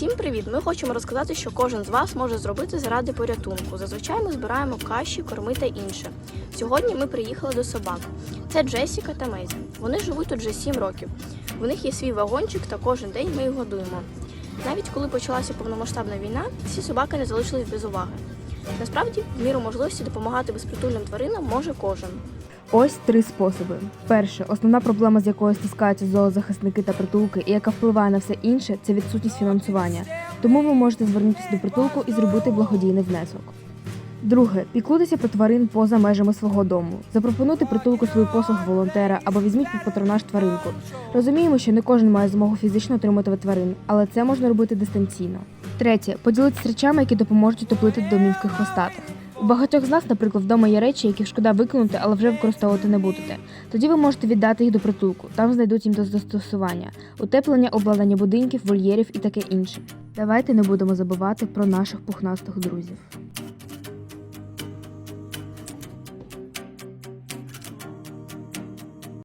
Всім привіт! Ми хочемо розказати, що кожен з вас може зробити заради порятунку. Зазвичай ми збираємо каші, корми та інше. Сьогодні ми приїхали до собак. Це Джесіка та Мейзі. Вони живуть тут вже 7 років. В них є свій вагончик та кожен день ми їх годуємо. Навіть коли почалася повномасштабна війна, ці собаки не залишились без уваги. Насправді, в міру можливості допомагати безпритульним тваринам може кожен. Ось три способи. Перше, основна проблема, з якою стискаються зоозахисники та притулки, і яка впливає на все інше, це відсутність фінансування. Тому ви можете звернутися до притулку і зробити благодійний внесок. Друге, піклуйтеся про тварин поза межами свого дому. Запропонуйте притулку свою послугу волонтера або візьміть під патронаж тваринку. Розуміємо, що не кожен має змогу фізично отримати тварин, але це можна робити дистанційно. Третє, поділитися речами, які допоможуть утоплити домівки хвостатих. У багатьох з нас, наприклад, вдома є речі, яких шкода викинути, але вже використовувати не будете. Тоді ви можете віддати їх до притулку. Там знайдуть їм до застосування, утеплення, обладнання будинків, вольєрів і таке інше. Давайте не будемо забувати про наших пухнастих друзів.